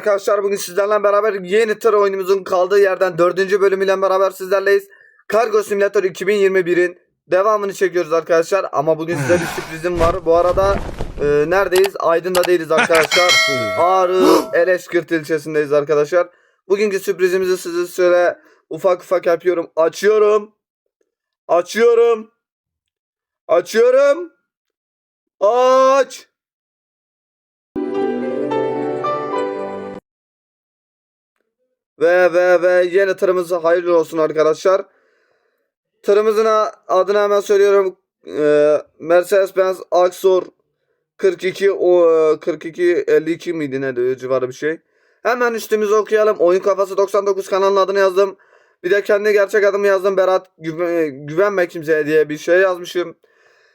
arkadaşlar bugün sizlerle beraber yeni tır oyunumuzun kaldığı yerden dördüncü bölümüyle beraber sizlerleyiz. Kargo Simulator 2021'in devamını çekiyoruz arkadaşlar ama bugün size bir sürprizim var. Bu arada e, neredeyiz? Aydın'da değiliz arkadaşlar. Ağrı Eleşkirt ilçesindeyiz arkadaşlar. Bugünkü sürprizimizi size şöyle ufak ufak yapıyorum. Açıyorum. Açıyorum. Açıyorum. Aç. Ve ve ve yeni tırımız hayırlı olsun arkadaşlar. Tırımızın adını hemen söylüyorum. Ee, Mercedes-Benz Axor 42 o e, 42 52 miydi ne diyor civarı bir şey. Hemen üstümüzü okuyalım. Oyun Kafası 99 kanalının adını yazdım. Bir de kendi gerçek adımı yazdım. Berat güven, güvenme kimseye diye bir şey yazmışım.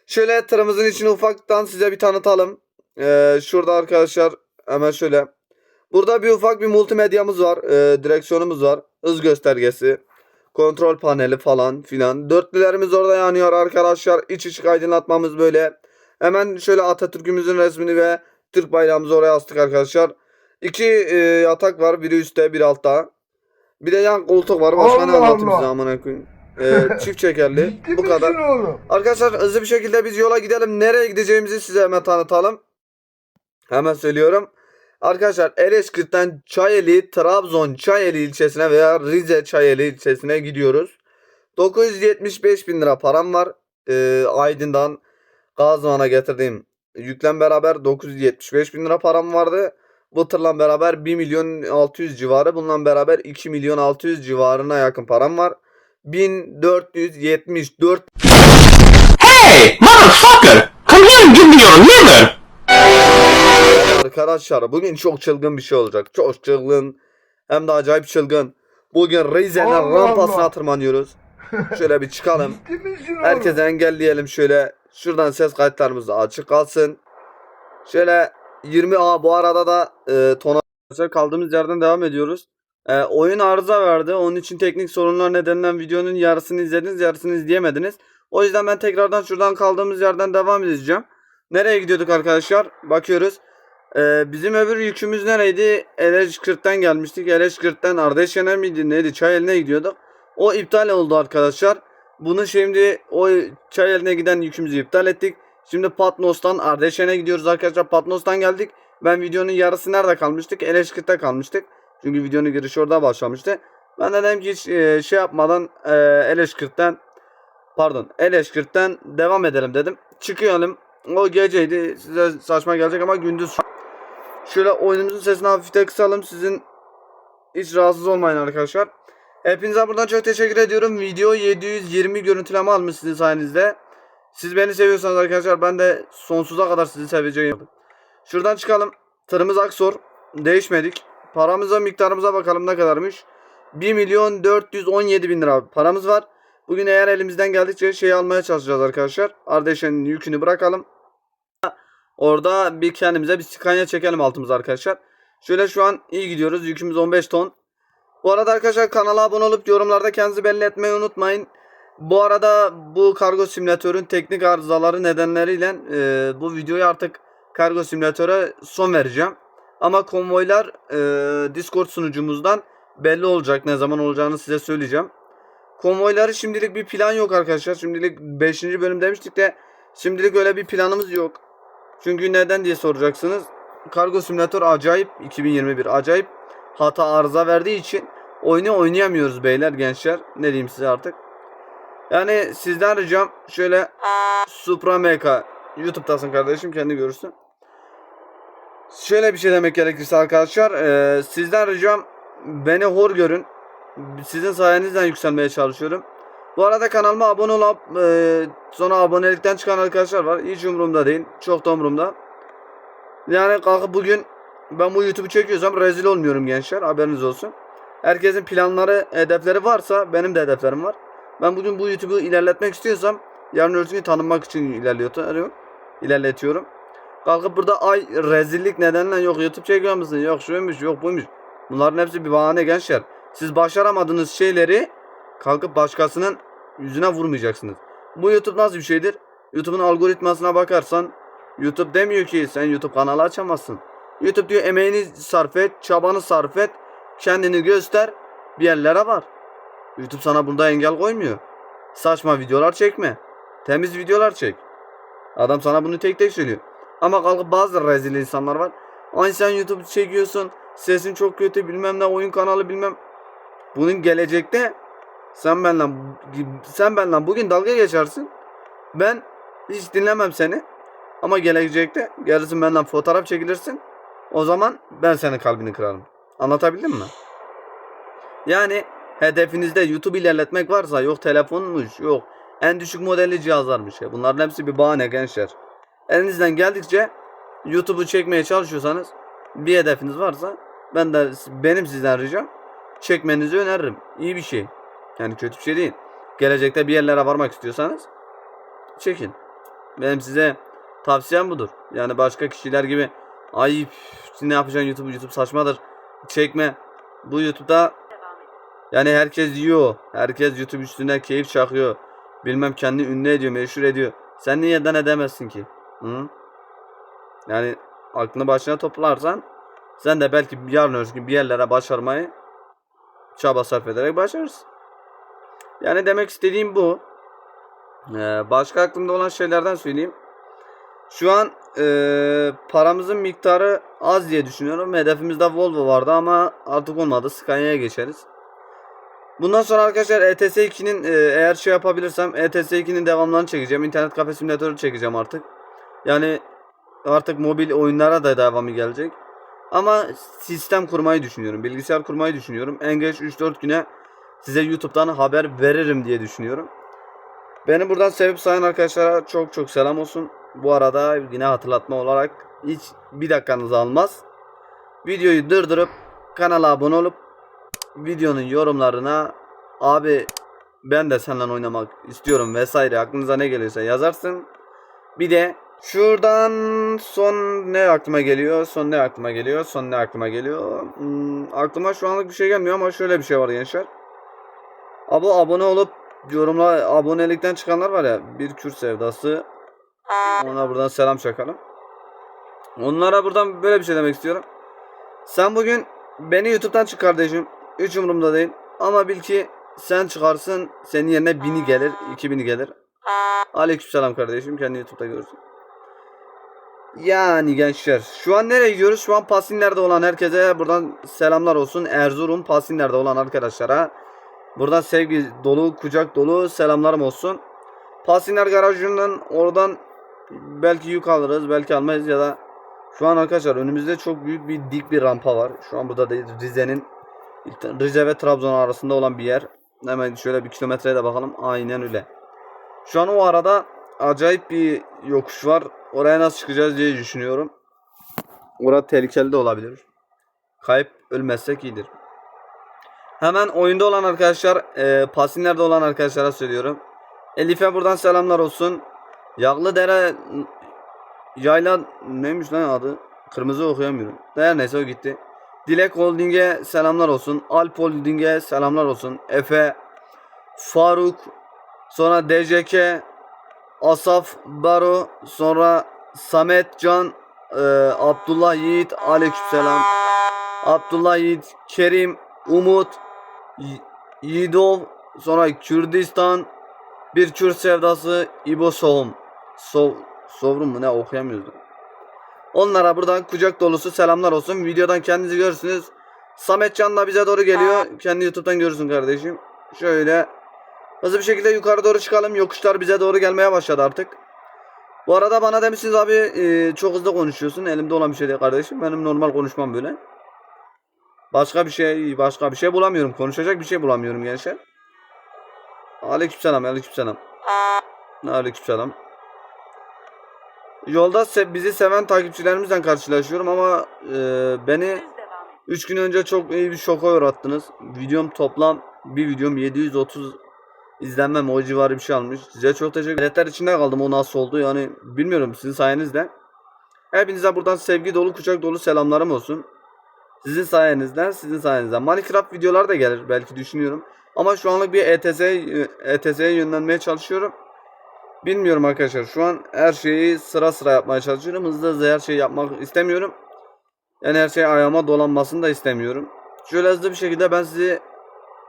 Şöyle tırımızın içini ufaktan size bir tanıtalım. Ee, şurada arkadaşlar hemen şöyle. Burada bir ufak bir multimedyamız var. Ee, direksiyonumuz var. Hız göstergesi. Kontrol paneli falan filan. Dörtlülerimiz orada yanıyor arkadaşlar. İç ışık aydınlatmamız böyle. Hemen şöyle Atatürk'ümüzün resmini ve Türk bayrağımızı oraya astık arkadaşlar. İki e, yatak var. Biri üstte biri altta. Bir de yan koltuk var. Başka ne Allah anlatayım Allah. size amına koyayım. Ee, çift çekerli. Bu kadar. Arkadaşlar hızlı bir şekilde biz yola gidelim. Nereye gideceğimizi size hemen tanıtalım. Hemen söylüyorum. Arkadaşlar Ereşkirt'ten Çayeli, Trabzon Çayeli ilçesine veya Rize Çayeli ilçesine gidiyoruz. 975 bin lira param var. Ee, Aydın'dan Gazman'a getirdiğim yüklen beraber 975 bin lira param vardı. Bu tırla beraber 1 milyon 600 civarı. Bununla beraber 2 milyon 600 civarına yakın param var. 1474 Hey, motherfucker! Come here and give me your liver! Arkadaşlar bugün çok çılgın bir şey olacak. Çok çılgın. Hem de acayip çılgın. Bugün Rize'nin rampasına Allah. tırmanıyoruz. Şöyle bir çıkalım. Herkese engelleyelim şöyle. Şuradan ses kayıtlarımız da açık kalsın. Şöyle 20 a bu arada da e, tona kaldığımız yerden devam ediyoruz. E, oyun arıza verdi. Onun için teknik sorunlar nedeniyle videonun yarısını izlediniz, yarısını izleyemediniz. O yüzden ben tekrardan şuradan kaldığımız yerden devam edeceğim. Nereye gidiyorduk arkadaşlar? Bakıyoruz. E, bizim öbür yükümüz nereydi? Eleşkirt'ten gelmiştik. Eleşkirt'ten Ardeşen'e miydi neydi? Çayeli'ne gidiyorduk. O iptal oldu arkadaşlar. Bunu şimdi o çay eline giden yükümüzü iptal ettik. Şimdi Patnos'tan Ardeşen'e gidiyoruz arkadaşlar. Patnos'tan geldik. Ben videonun yarısı nerede kalmıştık? Eleşkirt'te kalmıştık. Çünkü videonun girişi orada başlamıştı. Ben de dedim ki hiç e, şey yapmadan e, Eleşkirt'ten pardon Eleşkirt'ten devam edelim dedim. Çıkıyorum. O geceydi. Size saçma gelecek ama gündüz. Şöyle oyunumuzun sesini hafifte kısalım. Sizin hiç rahatsız olmayın arkadaşlar. Hepinize buradan çok teşekkür ediyorum. Video 720 görüntüleme almış sizin sayenizde. Siz beni seviyorsanız arkadaşlar ben de sonsuza kadar sizi seveceğim. Şuradan çıkalım. Tırımız Aksor. Değişmedik. Paramıza miktarımıza bakalım ne kadarmış. 1 milyon 417 bin lira paramız var. Bugün eğer elimizden geldikçe şey almaya çalışacağız arkadaşlar. Ardeşen'in yükünü bırakalım. Orada bir kendimize bir Scania çekelim altımıza arkadaşlar. Şöyle şu an iyi gidiyoruz. Yükümüz 15 ton. Bu arada arkadaşlar kanala abone olup yorumlarda kendinizi belli etmeyi unutmayın. Bu arada bu kargo simülatörün teknik arızaları nedenleriyle e, bu videoyu artık kargo simülatöre son vereceğim. Ama konvoylar e, Discord sunucumuzdan belli olacak. Ne zaman olacağını size söyleyeceğim. Konvoyları şimdilik bir plan yok arkadaşlar. Şimdilik 5. bölüm demiştik de şimdilik öyle bir planımız yok. Çünkü neden diye soracaksınız. Kargo simülatör acayip 2021 acayip hata arıza verdiği için oyunu oynayamıyoruz beyler gençler. Ne diyeyim size artık. Yani sizden ricam şöyle Supra MK YouTube'dasın kardeşim kendi görürsün. Şöyle bir şey demek gerekirse arkadaşlar eee, sizden ricam beni hor görün. Sizin sayenizden yükselmeye çalışıyorum. Bu arada kanalıma abone olup eee, sonra abonelikten çıkan arkadaşlar var. Hiç umurumda değil. Çok da umurumda. Yani kalkıp bugün ben bu YouTube'u çekiyorsam rezil olmuyorum gençler. Haberiniz olsun. Herkesin planları, hedefleri varsa benim de hedeflerim var. Ben bugün bu YouTube'u ilerletmek istiyorsam yarın öbür tanınmak için ilerliyorum. ilerletiyorum. Kalkıp burada ay rezillik nedeniyle yok YouTube çekiyor musun? Yok şuymuş, yok buymuş. Bunların hepsi bir bahane gençler. Siz başaramadığınız şeyleri kalkıp başkasının yüzüne vurmayacaksınız. Bu YouTube nasıl bir şeydir? YouTube'un algoritmasına bakarsan YouTube demiyor ki sen YouTube kanalı açamazsın. YouTube diyor emeğini sarf et, çabanı sarf et, kendini göster, bir yerlere var. YouTube sana bunda engel koymuyor. Saçma videolar çekme. Temiz videolar çek. Adam sana bunu tek tek söylüyor. Ama kalkıp bazı rezil insanlar var. Ay sen YouTube çekiyorsun. Sesin çok kötü bilmem ne oyun kanalı bilmem. Bunun gelecekte sen benden sen benden bugün dalga geçersin. Ben hiç dinlemem seni. Ama gelecekte gelirsin benden fotoğraf çekilirsin. O zaman ben senin kalbini kırarım. Anlatabildim mi? Yani hedefinizde YouTube ilerletmek varsa yok telefonmuş yok en düşük modelli cihazlarmış ya. Bunların hepsi bir bahane gençler. Elinizden geldikçe YouTube'u çekmeye çalışıyorsanız bir hedefiniz varsa ben de benim sizden ricam çekmenizi öneririm. İyi bir şey. Yani kötü bir şey değil. Gelecekte bir yerlere varmak istiyorsanız çekin. Benim size tavsiyem budur. Yani başka kişiler gibi ay ne yapacaksın YouTube YouTube saçmadır. Çekme. Bu YouTube'da yani herkes yiyor. Herkes YouTube üstüne keyif çakıyor. Bilmem kendi ünlü ediyor, meşhur ediyor. Sen niye neden edemezsin ki? Hı? Yani aklını başına toplarsan sen de belki yarın öbür bir yerlere başarmayı çaba sarf ederek başarırsın. Yani demek istediğim bu. Ee, başka aklımda olan şeylerden söyleyeyim. Şu an ee, paramızın miktarı az diye düşünüyorum. Hedefimizde Volvo vardı ama artık olmadı. Scania'ya geçeriz. Bundan sonra arkadaşlar E ETS 2'nin eğer şey yapabilirsem E ETS 2'nin devamlarını çekeceğim. İnternet kafe simülatörü çekeceğim artık. Yani artık mobil oyunlara da devamı gelecek. Ama sistem kurmayı düşünüyorum. Bilgisayar kurmayı düşünüyorum. En geç 3-4 güne size YouTube'dan haber veririm diye düşünüyorum. Beni buradan sevip sayan arkadaşlara çok çok selam olsun. Bu arada yine hatırlatma olarak hiç bir dakikanızı almaz. Videoyu durdurup kanala abone olup videonun yorumlarına abi ben de seninle oynamak istiyorum vesaire aklınıza ne geliyorsa yazarsın. Bir de şuradan son ne aklıma geliyor? Son ne aklıma geliyor? Son ne aklıma geliyor? Hmm, aklıma şu anlık bir şey gelmiyor ama şöyle bir şey var gençler. Abi abone olup yorumla abonelikten çıkanlar var ya bir Kürt sevdası. Ona buradan selam çakalım. Onlara buradan böyle bir şey demek istiyorum. Sen bugün beni YouTube'dan çık kardeşim. Hiç umurumda değil. Ama bil ki sen çıkarsın senin yerine bini gelir, iki bini gelir. Aleykümselam kardeşim. Kendi YouTube'da görürsün. Yani gençler şu an nereye gidiyoruz? Şu an Pasinler'de olan herkese buradan selamlar olsun. Erzurum Pasinler'de olan arkadaşlara buradan sevgi dolu, kucak dolu selamlarım olsun. Pasinler garajından oradan belki yük alırız, belki almayız ya da şu an arkadaşlar önümüzde çok büyük bir dik bir rampa var. Şu an burada Rize'nin Rize ve Trabzon arasında olan bir yer. Hemen şöyle bir kilometreye de bakalım. Aynen öyle. Şu an o arada acayip bir yokuş var. Oraya nasıl çıkacağız diye düşünüyorum. Orada tehlikeli de olabilir. Kayıp ölmezsek iyidir. Hemen oyunda olan arkadaşlar, e, pasinlerde olan arkadaşlara söylüyorum. Elif'e buradan selamlar olsun. Yağlıdere Yayla neymiş lan adı? Kırmızı okuyamıyorum. Her neyse o gitti. Dilek Holding'e selamlar olsun. Alp Holding'e selamlar olsun. Efe, Faruk, sonra DJK, Asaf Baro, sonra Samet Can, e, Abdullah Yiğit, Aleykümselam. Abdullah Yiğit, Kerim, Umut, Yiğidov, sonra Kürdistan, bir Kürt sevdası, İbo Sohum. Sov, Sovrun mu ne okuyamıyoruz. Onlara buradan kucak dolusu selamlar olsun. Videodan kendinizi görürsünüz. Samet Can da bize doğru geliyor. Kendi YouTube'dan görürsün kardeşim. Şöyle hızlı bir şekilde yukarı doğru çıkalım. Yokuşlar bize doğru gelmeye başladı artık. Bu arada bana demişsiniz abi e, çok hızlı konuşuyorsun. Elimde olan bir şey değil kardeşim. Benim normal konuşmam böyle. Başka bir şey başka bir şey bulamıyorum. Konuşacak bir şey bulamıyorum gençler. Aleykümselam, aleykümselam. Aleykümselam. Yolda se- bizi seven takipçilerimizle karşılaşıyorum ama e, beni 3 gün önce çok iyi bir şoka uğrattınız. Videom toplam bir videom 730 izlenmem o civarı bir şey almış. Size çok teşekkür ederim. İçinde kaldım o nasıl oldu yani bilmiyorum sizin sayenizde. Hepinize buradan sevgi dolu kucak dolu selamlarım olsun. Sizin sayenizden, sizin sayenizden. Minecraft videolar da gelir belki düşünüyorum. Ama şu anlık bir ETS ETS'ye yönlenmeye çalışıyorum. Bilmiyorum arkadaşlar. Şu an her şeyi sıra sıra yapmaya çalışıyorum. Hızlı hızlı her şeyi yapmak istemiyorum. Yani her şey ayağıma dolanmasını da istemiyorum. Şöyle hızlı bir şekilde ben sizi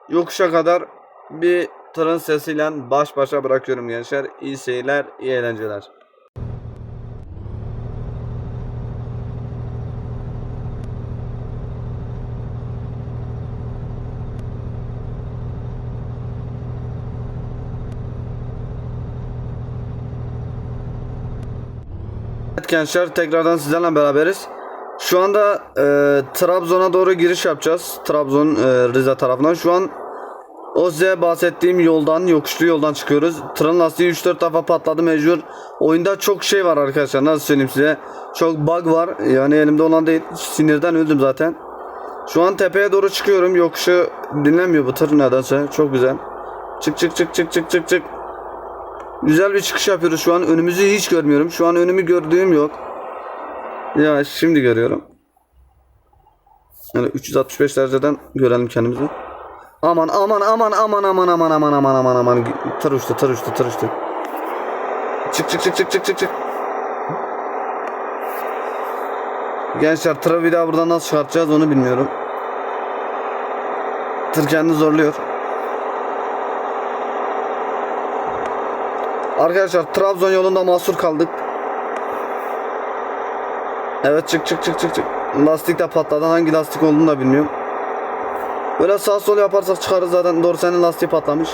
yokuşa kadar bir tırın sesiyle baş başa bırakıyorum gençler. İyi seyirler, iyi eğlenceler. Evet gençler tekrardan sizlerle beraberiz. Şu anda e, Trabzon'a doğru giriş yapacağız. Trabzon e, Rize tarafından. Şu an o size bahsettiğim yoldan, yokuşlu yoldan çıkıyoruz. Tırın lastiği 3-4 defa patladı mecbur. Oyunda çok şey var arkadaşlar. Nasıl söyleyeyim size? Çok bug var. Yani elimde olan değil. Sinirden öldüm zaten. Şu an tepeye doğru çıkıyorum. Yokuşu dinlemiyor bu tır nedense. Çok güzel. Çık çık çık çık çık çık çık. Güzel bir çıkış yapıyoruz şu an. Önümüzü hiç görmüyorum. Şu an önümü gördüğüm yok. Ya şimdi görüyorum. Yani 365 dereceden görelim kendimizi. Aman aman aman aman aman aman aman aman aman aman tır uçtu tır uçtu tır uçtu. Çık çık çık çık çık çık çık. Gençler tırı bir daha buradan nasıl çıkartacağız onu bilmiyorum. Tır kendini zorluyor. Arkadaşlar Trabzon yolunda mahsur kaldık. Evet çık çık çık çık çık. Lastik de patladı. Hangi lastik olduğunu da bilmiyorum. Böyle sağ sol yaparsak çıkarız zaten. Doğru senin lastiği patlamış.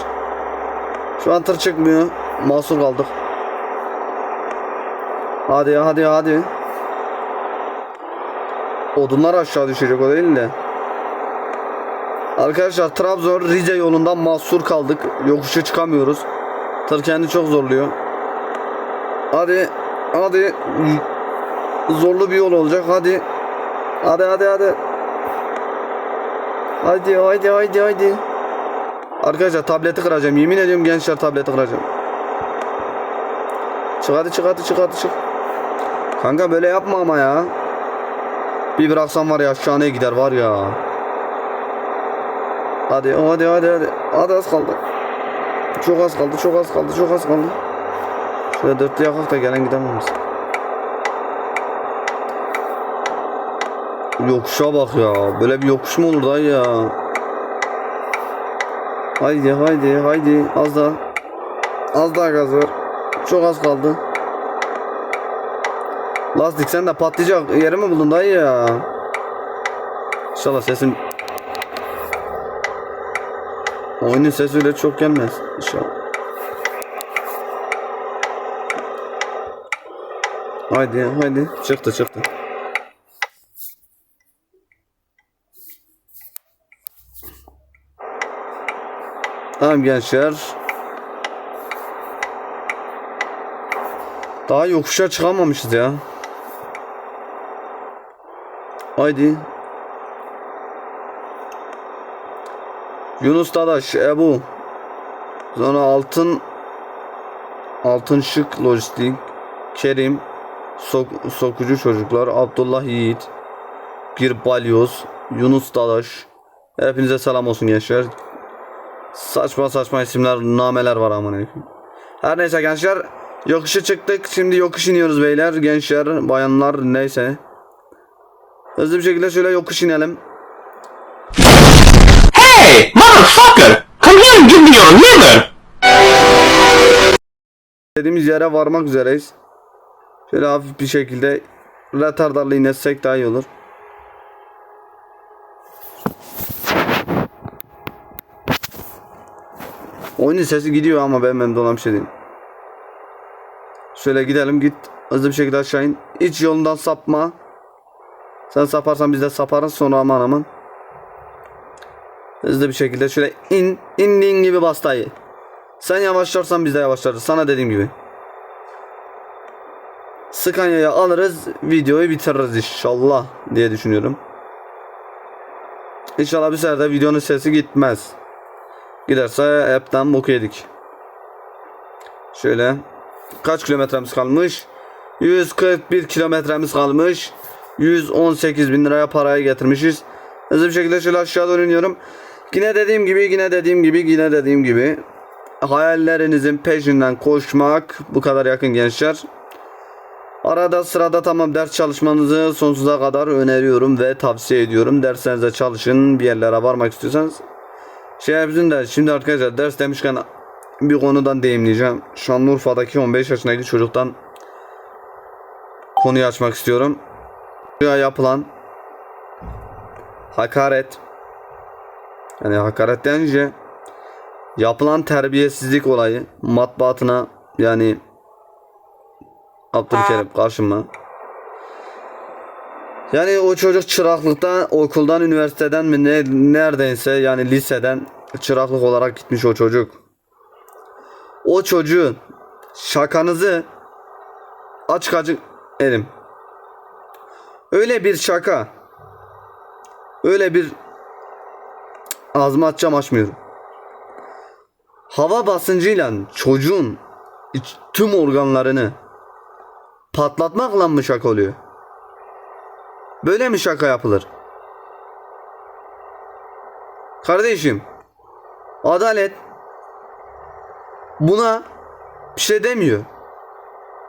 Şu an tır çıkmıyor. Mahsur kaldık. Hadi hadi hadi. Odunlar aşağı düşecek o değil de. Arkadaşlar Trabzon Rize yolundan mahsur kaldık. Yokuşa çıkamıyoruz. Tır kendi çok zorluyor. Hadi. Hadi. Zorlu bir yol olacak. Hadi. Hadi hadi hadi. Hadi hadi hadi hadi. Arkadaşlar tableti kıracağım. Yemin ediyorum gençler tableti kıracağım. Çık hadi çık hadi çık hadi çık. Kanka böyle yapma ama ya. Bir bıraksam var ya aşağıya gider var ya. Hadi hadi hadi hadi. Hadi az kaldı. Çok az kaldı, çok az kaldı, çok az kaldı. Şöyle dörtlü yakak da gelen gidememiz. Yokuşa bak ya. Böyle bir yokuş mu olur dayı ya? Haydi haydi haydi az daha. Az daha gaz ver. Çok az kaldı. Lastik sen de patlayacak. Yeri mi buldun dayı ya? İnşallah sesim Oyunun sesi öyle çok gelmez inşallah. Haydi haydi çıktı çıktı. Tamam gençler. Daha yokuşa çıkamamışız ya. Haydi. Yunus Dadaş, Ebu. Sonra Altın Altın Şık Lojistik, Kerim, Sok, Sokucu Çocuklar, Abdullah Yiğit, Bir Balyoz, Yunus Dadaş. Hepinize selam olsun gençler. Saçma saçma isimler, nameler var aman Her neyse gençler, yokuşa çıktık. Şimdi yokuş iniyoruz beyler, gençler, bayanlar neyse. Hızlı bir şekilde şöyle yokuş inelim. Hey! Me your liver! Dediğimiz yere varmak üzereyiz. Şöyle hafif bir şekilde retardarlı inersek daha iyi olur. Oyunun sesi gidiyor ama ben memnun olan bir şey değil. Şöyle gidelim git. Hızlı bir şekilde aşağı in. Hiç yolundan sapma. Sen saparsan biz de saparız sonra aman aman. Hızlı bir şekilde şöyle in. indiğin gibi bas dayı. Sen yavaşlarsan biz de yavaşlarız. Sana dediğim gibi. Scania'yı alırız. Videoyu bitiririz inşallah diye düşünüyorum. İnşallah bir seferde videonun sesi gitmez. Giderse hepten bok yedik. Şöyle. Kaç kilometremiz kalmış? 141 kilometremiz kalmış. 118 bin liraya parayı getirmişiz. Hızlı bir şekilde şöyle aşağı doğru. Yine dediğim gibi, yine dediğim gibi, yine dediğim gibi. Hayallerinizin peşinden koşmak bu kadar yakın gençler. Arada sırada tamam ders çalışmanızı sonsuza kadar öneriyorum ve tavsiye ediyorum. Derslerinize çalışın bir yerlere varmak istiyorsanız. Şey yapın da şimdi arkadaşlar ders demişken bir konudan değineceğim. Şanlıurfa'daki 15 yaşındaki çocuktan konuyu açmak istiyorum. Buraya yapılan hakaret yani hakaret denince yapılan terbiyesizlik olayı matbaatına yani Abdülkerim karşıma. Yani o çocuk çıraklıktan okuldan üniversiteden mi ne neredeyse yani liseden çıraklık olarak gitmiş o çocuk. O çocuğun şakanızı açık açık elim. Öyle bir şaka. Öyle bir ağzımı açacağım açmıyorum. Hava basıncıyla çocuğun tüm organlarını patlatmakla mı şaka oluyor? Böyle mi şaka yapılır? Kardeşim, adalet buna bir şey demiyor.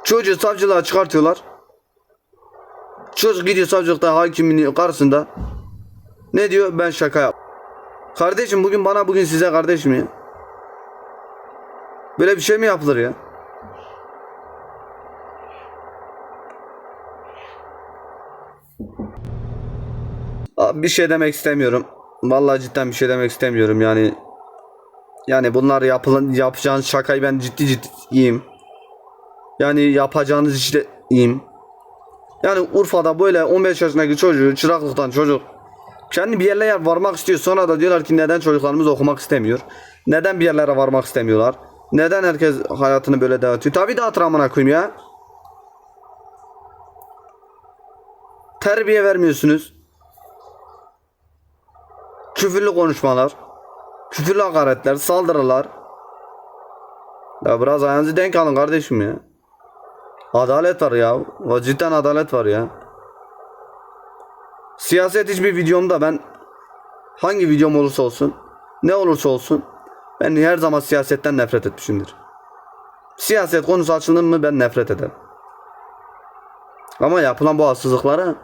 Çocuğu savcılığa çıkartıyorlar. Çocuk gidiyor savcılıkta hakimin karşısında. Ne diyor? Ben şaka yap. Kardeşim bugün bana bugün size kardeşim ya. Böyle bir şey mi yapılır ya? Bir şey demek istemiyorum. Vallahi cidden bir şey demek istemiyorum yani. Yani bunlar yapılan yapacağınız şakayı ben ciddi ciddi iyiyim. Yani yapacağınız işte iyiyim. Yani Urfa'da böyle 15 yaşındaki çocuğu çıraklıktan çocuk kendi bir yerlere varmak istiyor. Sonra da diyorlar ki neden çocuklarımız okumak istemiyor? Neden bir yerlere varmak istemiyorlar? Neden herkes hayatını böyle dağıtıyor? Tabii dağıtır amına koyayım ya. Terbiye vermiyorsunuz. Küfürlü konuşmalar. Küfürlü hakaretler, saldırılar. Ya biraz ayağınızı denk alın kardeşim ya. Adalet var ya. Cidden adalet var ya. Siyaset hiçbir videomda ben hangi videom olursa olsun ne olursa olsun ben her zaman siyasetten nefret etmişimdir. Siyaset konusu açılır mı ben nefret ederim. Ama yapılan bu haksızlıklara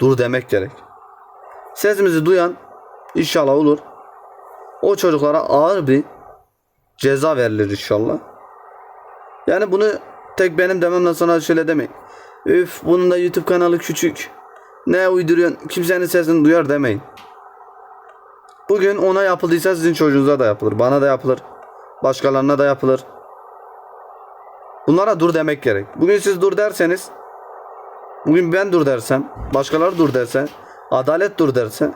dur demek gerek. Sesimizi duyan inşallah olur. O çocuklara ağır bir ceza verilir inşallah. Yani bunu tek benim dememle sana şöyle demeyin. Üf bunun da YouTube kanalı küçük. Ne uyduruyorsun? Kimsenin sesini duyar demeyin. Bugün ona yapıldıysa sizin çocuğunuza da yapılır. Bana da yapılır. Başkalarına da yapılır. Bunlara dur demek gerek. Bugün siz dur derseniz Bugün ben dur dersem, başkaları dur derse, adalet dur derse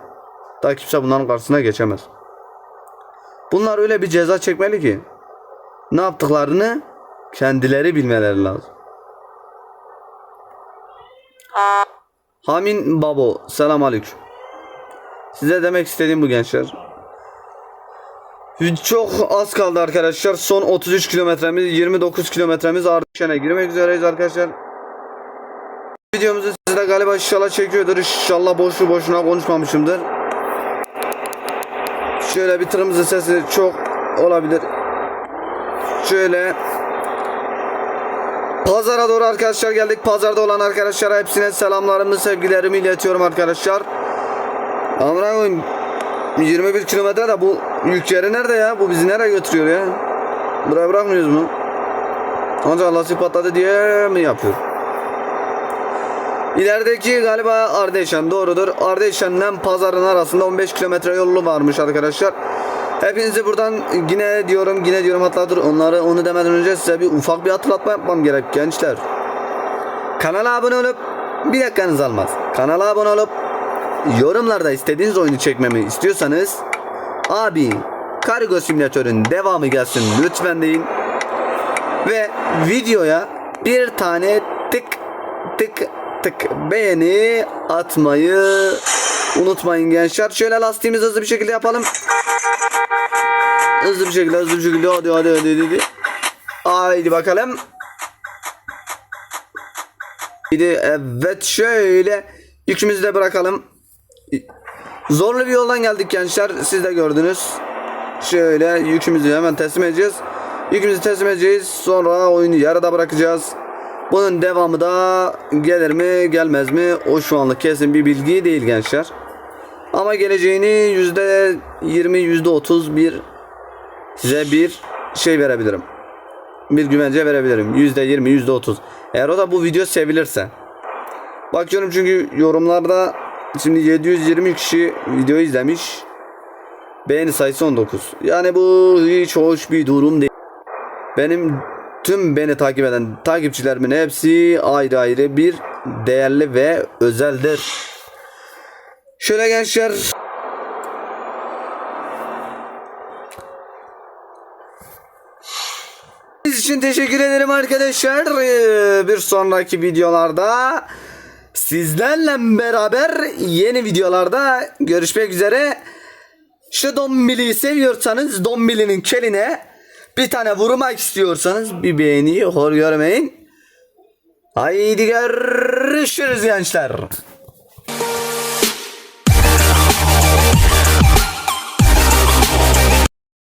daha kimse bunların karşısına geçemez. Bunlar öyle bir ceza çekmeli ki ne yaptıklarını kendileri bilmeleri lazım. Hamin Babo, selam aleyküm. Size demek istediğim bu gençler. Çok az kaldı arkadaşlar. Son 33 kilometremiz, 29 kilometremiz Ardışen'e girmek üzereyiz arkadaşlar. Videomuzu size galiba inşallah çekiyordur. İnşallah boşu boşuna konuşmamışımdır. Şöyle bir tırımızın sesi çok olabilir. Şöyle Pazara doğru arkadaşlar geldik. Pazarda olan arkadaşlara hepsine selamlarımı, sevgilerimi iletiyorum arkadaşlar. Amına koyayım. 21 kilometre de bu yük yeri nerede ya? Bu bizi nereye götürüyor ya? Buraya bırakmıyoruz mu? Ancak lastik patladı diye mi yapıyor? İlerideki galiba Ardeşen doğrudur. Ardeşen'den pazarın arasında 15 kilometre yolu varmış arkadaşlar. Hepinizi buradan yine diyorum yine diyorum hatta dur onları onu demeden önce size bir ufak bir hatırlatma yapmam gerek gençler. Kanala abone olup bir dakikanız almaz. Kanala abone olup yorumlarda istediğiniz oyunu çekmemi istiyorsanız abi Kargo Simülatör'ün devamı gelsin lütfen deyin. Ve videoya bir tane tık tık tık beğeni atmayı unutmayın gençler. Şöyle lastiğimizi hızlı bir şekilde yapalım. Hızlı bir şekilde hızlı bir şekilde hadi hadi hadi hadi. Haydi bakalım. Bir evet şöyle yükümüzü de bırakalım. Zorlu bir yoldan geldik gençler. Siz de gördünüz. Şöyle yükümüzü hemen teslim edeceğiz. Yükümüzü teslim edeceğiz. Sonra oyunu yarıda bırakacağız. Bunun devamı da gelir mi gelmez mi o şu anlık kesin bir bilgi değil gençler. Ama geleceğini yüzde yirmi yüzde otuz bir size bir şey verebilirim. Bir güvence verebilirim. Yüzde yirmi yüzde otuz. Eğer o da bu video sevilirse. Bakıyorum çünkü yorumlarda şimdi 720 kişi video izlemiş. Beğeni sayısı 19. Yani bu hiç hoş bir durum değil. Benim tüm beni takip eden takipçilerimin hepsi ayrı ayrı bir değerli ve özeldir. Şöyle gençler için teşekkür ederim arkadaşlar. Ee, Bir sonraki videolarda sizlerle beraber yeni videolarda görüşmek üzere. Şu Dombili'yi seviyorsanız Dombili'nin keline bir tane vurmak istiyorsanız bir beğeniyi hor görmeyin. Haydi görüşürüz gençler.